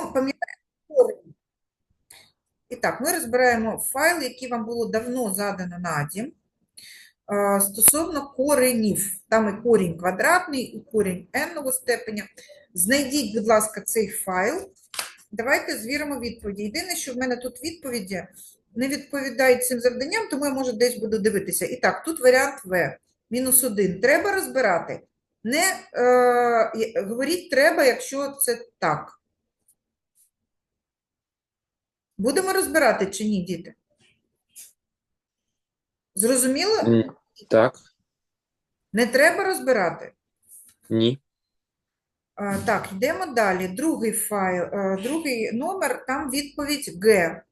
Пам'ятаєте? І так, ми розбираємо файл, який вам було давно задано на дім. Стосовно коренів, там і корінь квадратний, і корінь n степеня. Знайдіть, будь ласка, цей файл. Давайте звіримо відповіді. Єдине, що в мене тут відповіді не відповідають цим завданням, тому я, може, десь буду дивитися. І так, тут варіант В. Мінус 1. Треба розбирати. Не е, говоріть треба, якщо це так. Будемо розбирати чи ні, діти? Зрозуміло? Так, Не треба розбирати? ні. А, Так, йдемо далі. Другий файл, е, другий номер, там відповідь Г.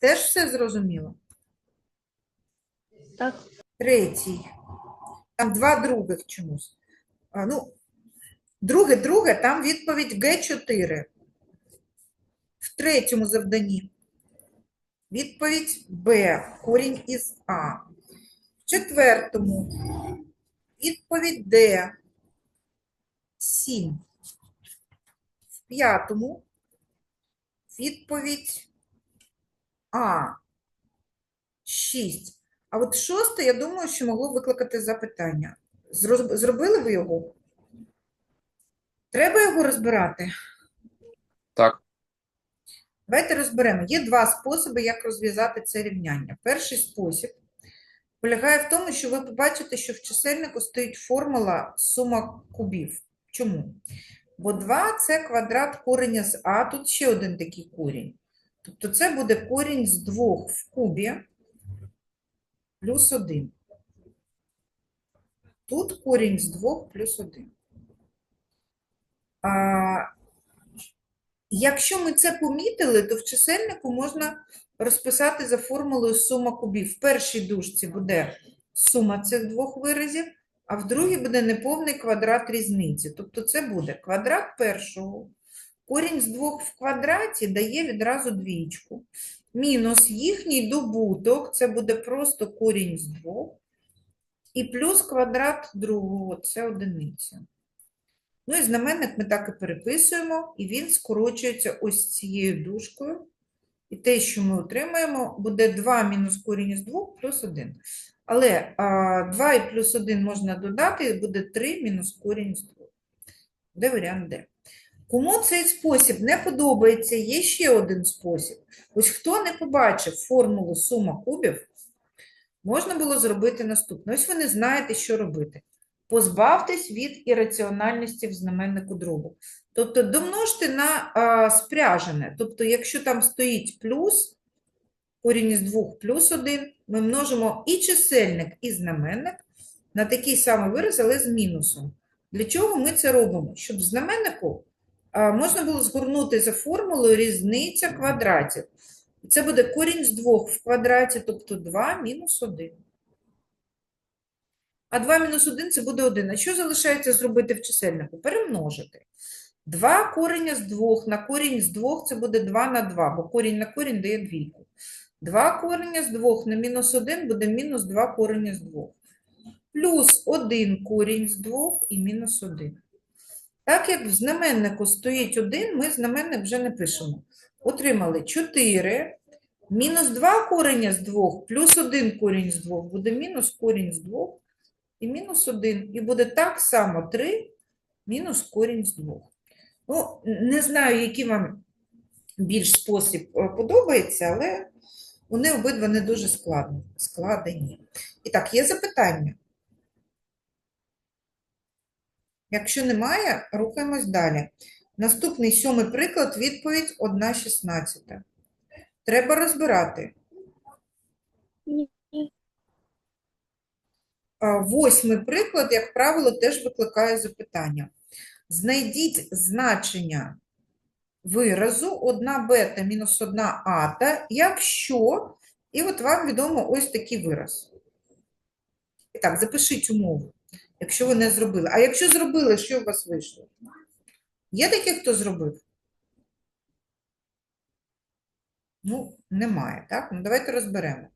Теж все зрозуміло? Так. Третій. Там два других чомусь. А, ну, друге, друге, там відповідь Г4. В третьому завданні відповідь Б, корінь із А. В четвертому відповідь Д, 7. В п'ятому відповідь А, 6. А от шосте, я думаю, що могло викликати запитання. Зробили ви його? Треба його розбирати? Так, Давайте розберемо. Є два способи, як розв'язати це рівняння. Перший спосіб полягає в тому, що ви побачите, що в чисельнику стоїть формула сума кубів. Чому? Бо 2 – це квадрат кореня з А, тут ще один такий корінь. Тобто це буде корінь з 2 в кубі плюс 1. Тут корінь з 2 плюс 1. А, Якщо ми це помітили, то в чисельнику можна розписати за формулою сума кубів. В першій дужці буде сума цих двох виразів, а в другій буде неповний квадрат різниці. Тобто це буде квадрат першого. Корінь з двох в квадраті дає відразу двічку. Мінус їхній добуток, це буде просто корінь з двох. І плюс квадрат другого, це одиниця. Ну і знаменник ми так і переписуємо, і він скорочується ось цією дужкою. І те, що ми отримаємо, буде 2 мінус корінь з 2 плюс 1. Але а, 2 і плюс 1 можна додати, і буде 3 мінус корінь з 2. Де варіант Д? Кому цей спосіб не подобається, є ще один спосіб. Ось хто не побачив формулу сума кубів, можна було зробити наступне. Ось ви не знаєте, що робити. Позбавтесь від ірраціональності в знаменнику дробу. Тобто домножте на а, спряжене. Тобто, якщо там стоїть плюс, корінь із 2 плюс 1, ми множимо і чисельник, і знаменник на такий самий вираз, але з мінусом. Для чого ми це робимо? Щоб в знаменнику а, можна було згорнути за формулою різниця квадратів. І це буде корінь з 2 в квадраті, тобто 2 мінус 1. А 2 мінус 1 це буде 1. А що залишається зробити в чисельнику? Перемножити. 2 кореня з 2 на корінь з 2 це буде 2 на 2, бо корінь на корінь дає двійку. 2 кореня з 2 на мінус 1 буде мінус 2 кореня з 2. Плюс 1 корінь з 2 і мінус 1. Так як в знаменнику стоїть 1, ми знаменник вже не пишемо. Отримали 4 мінус 2 кореня з 2 плюс 1 корінь з 2 буде мінус корінь з 2 і мінус 1. І буде так само 3 мінус корінь з 2. Ну, не знаю, який вам більш спосіб е, подобається, але вони обидва не дуже складні, складені. І так, є запитання? Якщо немає, рухаємось далі. Наступний сьомий приклад, відповідь 1,16. Треба розбирати. Ні. Восьмий приклад, як правило, теж викликає запитання. Знайдіть значення виразу 1 бета мінус 1 ата, якщо, і от вам відомо ось такий вираз. І так, запишіть умову, якщо ви не зробили. А якщо зробили, що у вас вийшло? Є такі, хто зробив? Ну, немає, так? Ну, давайте розберемо.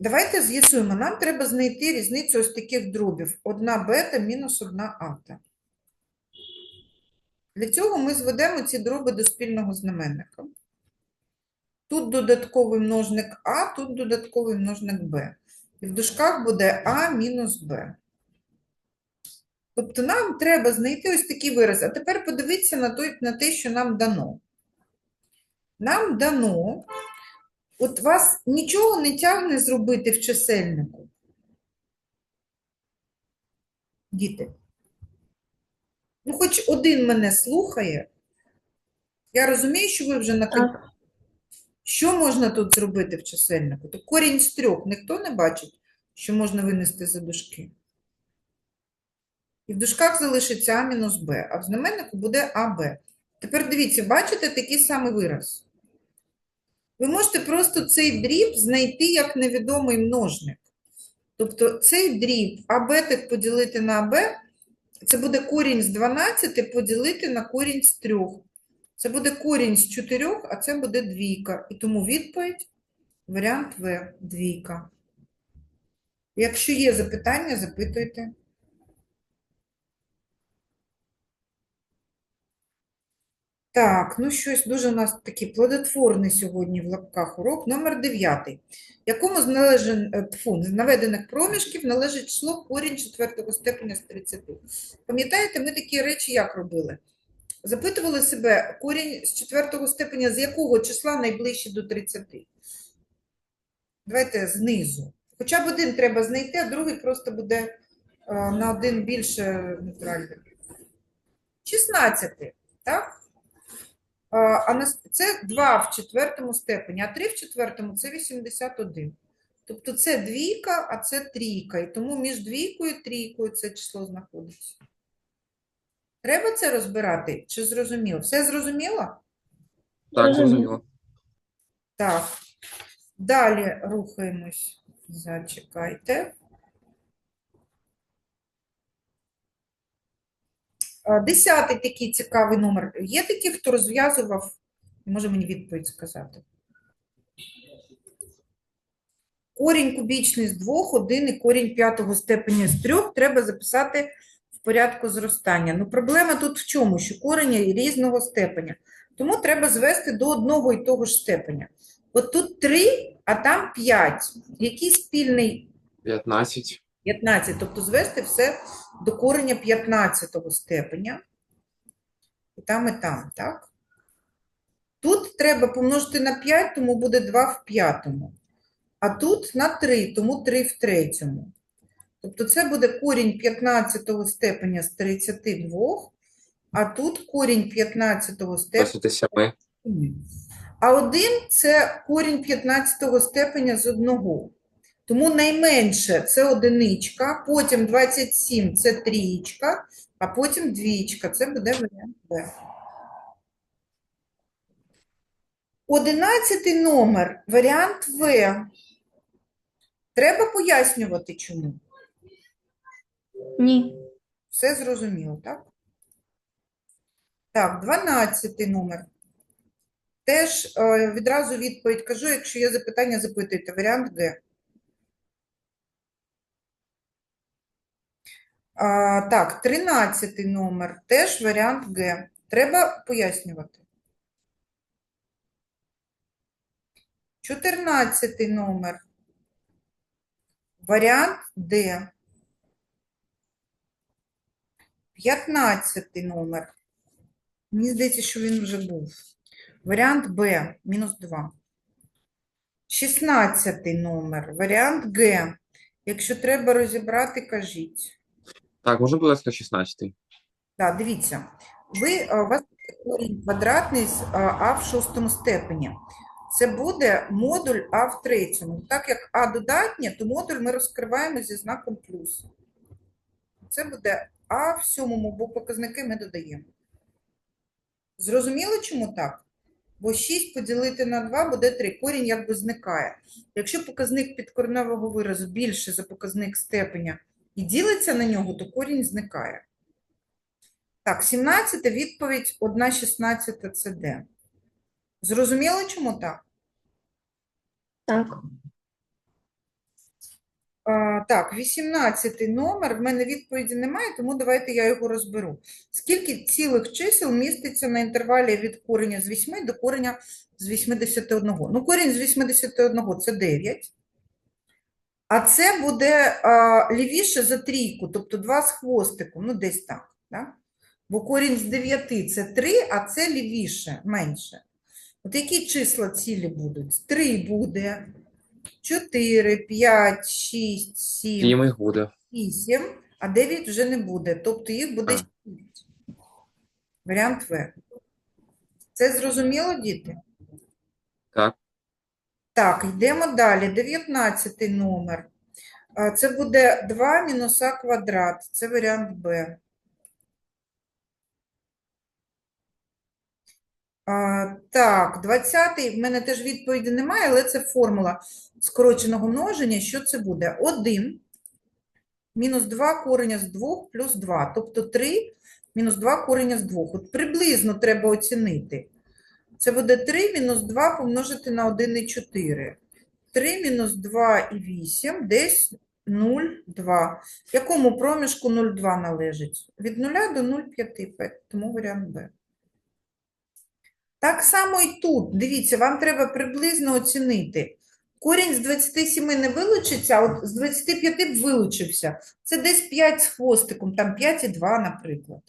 Давайте з'ясуємо, нам треба знайти різницю ось таких дробів. 1 бета мінус 1 ата. Для цього ми зведемо ці дроби до спільного знаменника. Тут додатковий множник А, тут додатковий множник Б. І в дужках буде А мінус Б. Тобто нам треба знайти ось такий вираз. А тепер подивіться на, той, на те, що нам дано. Нам дано, от вас нічого не тягне зробити в чисельнику. Діти. Ну, хоч один мене слухає. Я розумію, що ви вже на Так. Що можна тут зробити в чисельнику? То корінь з трьох ніхто не бачить, що можна винести за дужки. І в дужках залишиться А мінус Б, а в знаменнику буде АБ. Тепер дивіться, бачите такий самий вираз. Ви можете просто цей дріб знайти як невідомий множник. Тобто цей дріб АБ поділити на АБ, це буде корінь з 12 поділити на корінь з 3. Це буде корінь з 4, а це буде двійка. І тому відповідь варіант В двійка. Якщо є запитання, запитуйте. Так, ну щось дуже у нас такий плодотворний сьогодні в лапках урок. Номер 9. Якому е, з наведених проміжків належить число корінь четвертого степеня з 30? Пам'ятаєте, ми такі речі як робили? Запитували себе корінь з четвертого степеня, з якого числа найближче до 30? Давайте знизу. Хоча б один треба знайти, а другий просто буде е, на один більше нейтральний. 16, так? А, це 2 в четвертому степені, а 3 в четвертому це 81. Тобто це двійка, а це трійка. І тому між двійкою і трійкою це число знаходиться. Треба це розбирати? Чи зрозуміло? Все зрозуміло? Так, Зрозуміло. зрозуміло. Так. Далі рухаємось. Зачекайте. А, Десятий такий цікавий номер. Є такі, хто розв'язував? Може мені відповідь сказати? Корінь кубічний з двох, один і корінь п'ятого степеня з трьох треба записати в порядку зростання. Ну, проблема тут в чому? Що корені різного степеня. Тому треба звести до одного і того ж степеня. От тут 3, а там 5. Який спільний 15. 15, тобто звести все до кореня 15 степеня. І там, і там, так? Тут треба помножити на 5, тому буде 2 в п'ятому. А тут на 3, тому 3 в третьому. Тобто це буде корінь 15 степеня з 32, а тут корінь 15 степеня 27. Ні. А один це корінь 15 степеня з одного. Тому найменше це одиничка, потім 27 це трієчка, а потім двічка. Це буде варіант Б. Одинадцятий номер, варіант В. Треба пояснювати, чому. Ні. Все зрозуміло, так? Так, 12 номер. Теж е, відразу відповідь кажу, якщо є запитання, запитуйте. Варіант Г. А, так, 13 номер. Теж варіант Г. Треба пояснювати. 14 номер. Варіант Д. 15 номер. Мені здається, що він вже був. Варіант Б, мінус 2. 16 номер. Варіант Г. Якщо треба розібрати, кажіть. Так, можна, будь ласка, 16. Так, дивіться. Ви, е, у вас корінь квадратний з е, А в шостому степені. Це буде модуль А в третьому. Так як А додатнє, то модуль ми розкриваємо зі знаком плюс. Це буде А в сьомому, бо показники ми додаємо. Зрозуміло, чому так? Бо 6 поділити на 2 буде 3. Корінь якби зникає. Якщо показник підкореневого виразу більше за показник степеня і ділиться на нього, то корінь зникає. Так, 17 відповідь 1 16 це Д. Зрозуміло, чому так? Так. А, так, 18 номер. В мене відповіді немає, тому давайте я його розберу. Скільки цілих чисел міститься на інтервалі від кореня з 8 до кореня з 81? Ну, корінь з 81 – це 9. А це буде а, лівіше за трійку, тобто 2 з хвостиком, ну десь так. Да? Бо корінь з 9 – це 3, а це лівіше, менше. От які числа цілі будуть? 3 буде, 4, 5, 6, 7, Сім їх буде. 8, а 9 вже не буде. Тобто їх буде А. 6. Варіант В. Це зрозуміло, діти? Так. Так, йдемо далі. 19 номер. Це буде 2 мінус а квадрат. Це варіант Б. Так, 20 в мене теж відповіді немає, але це формула скороченого множення. Що це буде? 1 мінус 2 кореня з 2 плюс 2. Тобто 3 мінус 2 кореня з 2. От приблизно треба оцінити. Це буде 3 мінус 2 помножити на 1,4. 3 мінус 2 і 8 десь 0,2. Якому проміжку 0,2 належить? Від 0 до 0,5, тому варіант Б. Так само і тут. Дивіться, вам треба приблизно оцінити. Корінь з 27 не вилучиться, а от з 25 б вилучився. Це десь 5 з хвостиком, там 5,2, наприклад.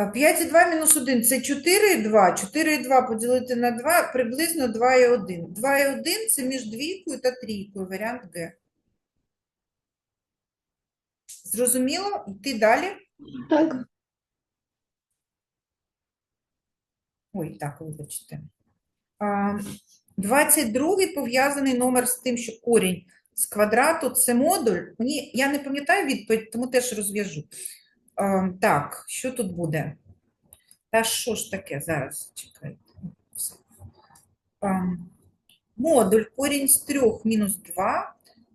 А 5,2 мінус 1 – це 4,2. 4,2 поділити на 2 – приблизно 2,1. 2,1 – це між двійкою та трійкою, варіант Г. Зрозуміло? Йти далі? Так. Ой, так, вибачте. 22-й пов'язаний номер з тим, що корінь з квадрату – це модуль. Мені, я не пам'ятаю відповідь, тому теж розв'яжу. Так, що тут буде? Та що ж таке? Зараз, чекайте. Модуль корінь з 3 мінус 2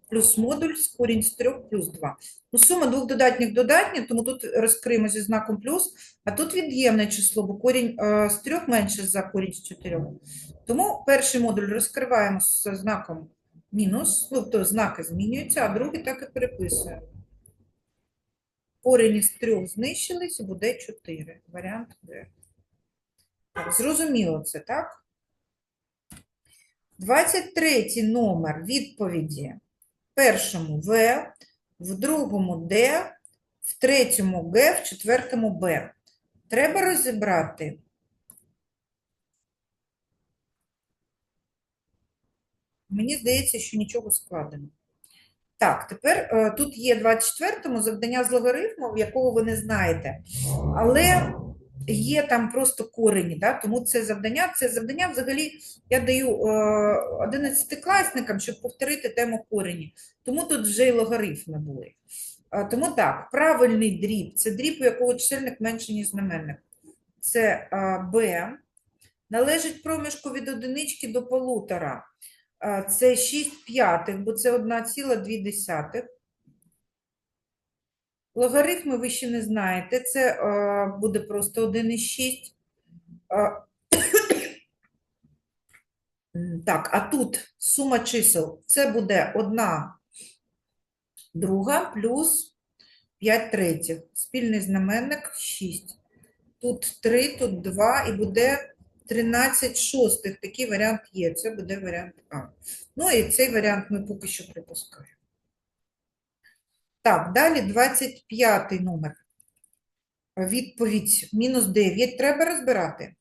плюс модуль з корінь з 3 плюс 2. Ну, сума двох додатніх додатня, тому тут розкриємо зі знаком плюс, а тут від'ємне число, бо корінь е, з 3 менше за корінь з 4. Тому перший модуль розкриваємо з знаком мінус, ну, тобто знаки змінюються, а другий так і переписуємо. Корінь із 3 знищились буде 4. Варіант Д. Зрозуміло це, так? 23 номер відповіді. В першому В, в другому Д, в третьому Г, в четвертому Б. Треба розібрати. Мені здається, що нічого складено. Так, тепер е, тут є 24-му завдання з логарифмом, якого ви не знаєте. Але є там просто корені, да? тому це завдання, це завдання взагалі я даю е, 11-класникам, щоб повторити тему корені. Тому тут вже й логарифми були. Е, Тому так, правильний дріб це дріб, у якого чисельник менше, ніж знаменник. Це е, Б. Належить проміжку від одинички до полутора. Це 6 п'ятих, бо це 1,2. Логарифми ви ще не знаєте. Це буде просто 1,6. Е, м, Так, а тут сума чисел. Це буде 1 друга плюс 5 третіх. Спільний знаменник 6. Тут 3, тут 2 і буде 13 шостих. Такий варіант є. Це буде варіант А. Ну і цей варіант ми поки що припускаємо. Так, далі 25 номер. Відповідь мінус 9. Треба розбирати.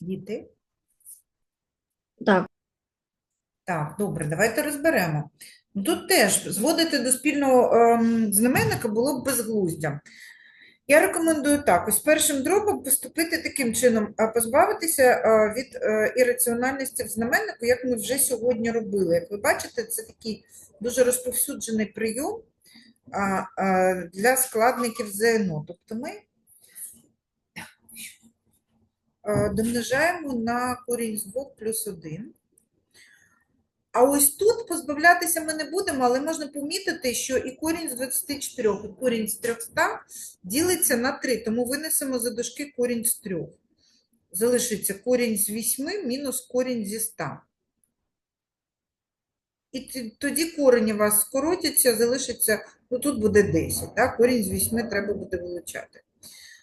Діти? Так. Так, добре, давайте розберемо. Тут теж зводити до спільного ем, знаменника було б безглуздя. Я рекомендую так, ось першим дробом поступити таким чином, а позбавитися від е, ірраціональності в знаменнику, як ми вже сьогодні робили. Як ви бачите, це такий дуже розповсюджений прийом для складників ЗНО. Тобто ми е, домножаємо на корінь з 2 плюс 1. А ось тут позбавлятися ми не будемо, але можна помітити, що і корінь з 24, і корінь з 300 ділиться на 3, тому винесемо за дужки корінь з 3. Залишиться корінь з 8 мінус корінь зі 100. і тоді корені у вас скоротяться, залишиться, ну тут буде 10, так? корінь з 8 треба буде вилучати.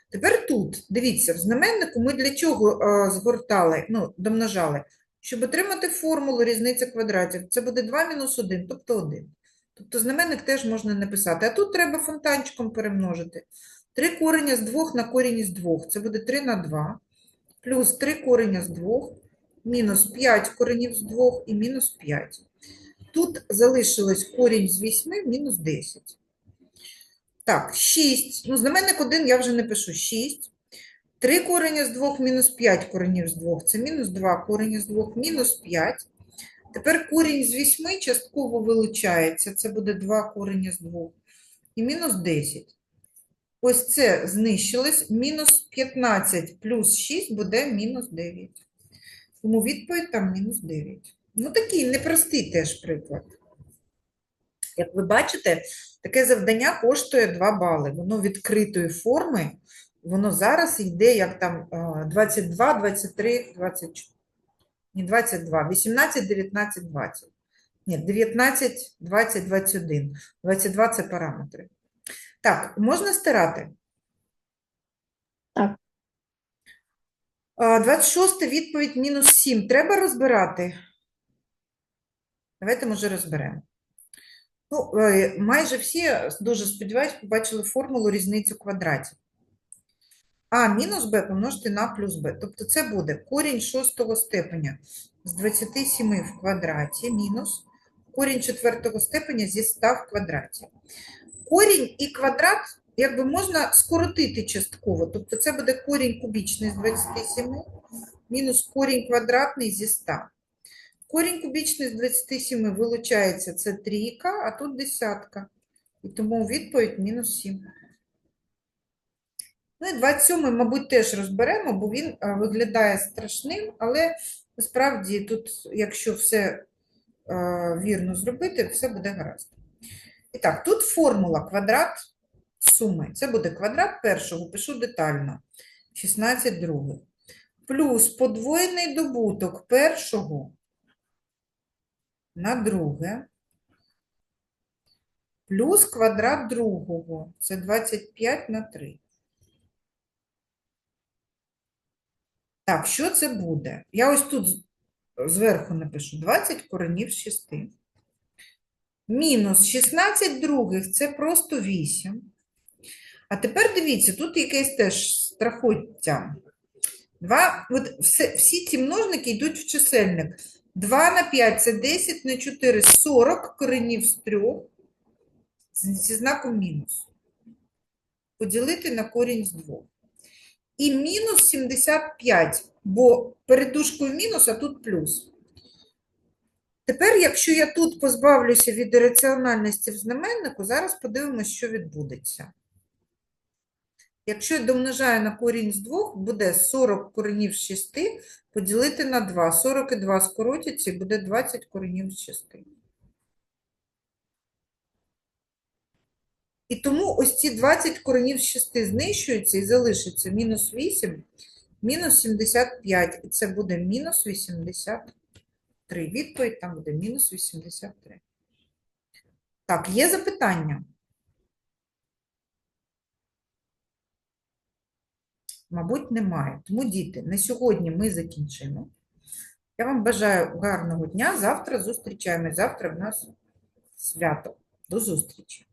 Тепер тут, дивіться, в знаменнику ми для чого згортали, ну, домножали? Щоб отримати формулу різниця квадратів. Це буде 2 мінус 1, тобто 1. Тобто знаменник теж можна написати. А тут треба фонтанчиком перемножити. 3 корення з 2 на корінь із 2. Це буде 3 на 2. Плюс 3 корення з 2, мінус 5 коренів з 2 і мінус 5. Тут залишилось корінь з 8, мінус 10. Так, 6. Ну, знаменник 1 я вже не пишу. 6. 3 корення з 2 мінус 5 коренів з 2. Це мінус 2 корення з 2, мінус 5. Тепер корінь з 8 частково вилучається. Це буде 2 корення з 2. І мінус 10. Ось це знищилось. Мінус 15 плюс 6 буде мінус 9. Тому відповідь там мінус 9. Ну, такий непростий теж приклад. Як ви бачите, таке завдання коштує 2 бали. Воно відкритої форми, воно зараз йде як там е, 22, 23, 24. Не 22, 18, 19, 20. Ні, 19, 20, 21. 22 – це параметри. Так, можна стирати? Так. 26 відповідь мінус 7. Треба розбирати? Давайте, може, розберемо. Ну, е, майже всі, дуже сподіваюсь, побачили формулу різницю квадратів. А мінус b помножити на плюс b. Тобто це буде корінь шостого степеня з 27 в квадраті мінус корінь четвертого степеня зі 100 в квадраті. Корінь і квадрат якби можна скоротити частково. Тобто це буде корінь кубічний з 27 мінус корінь квадратний зі 100. Корінь кубічний з 27 вилучається, це трійка, а тут десятка. І тому відповідь мінус 7. Ну і 27, мабуть, теж розберемо, бо він виглядає страшним, але насправді тут, якщо все вірно зробити, все буде гаразд. І так, тут формула квадрат суми. Це буде квадрат першого, пишу детально. 16 других. Плюс подвоєний добуток першого на друге. Плюс квадрат другого. Це 25 на 3. Так, що це буде? Я ось тут зверху напишу 20 коренів з 6. Мінус 16 других це просто 8. А тепер дивіться, тут якесь теж страхоття. Два, от все, всі ці множники йдуть в чисельник. 2 на 5 це 10 на 4 – 40 коренів з 3 зі знаком мінус. Поділити на корінь з 2. І мінус 75, бо перед дужкою мінус, а тут плюс. Тепер, якщо я тут позбавлюся від ірраціональності в знаменнику, зараз подивимося, що відбудеться. Якщо я домножаю на корінь з 2, буде 40 коренів з 6 поділити на 2. 40 і 2 скоротяться і буде 20 коренів з 6. І тому ось ці 20 коренів з 6 знищуються і залишиться мінус 8, мінус 75. І це буде мінус 83. Відповідь там буде мінус 83. Так, є запитання? Мабуть, немає. Тому, діти, на сьогодні ми закінчимо. Я вам бажаю гарного дня. Завтра зустрічаємось. Завтра в нас свято. До зустрічі.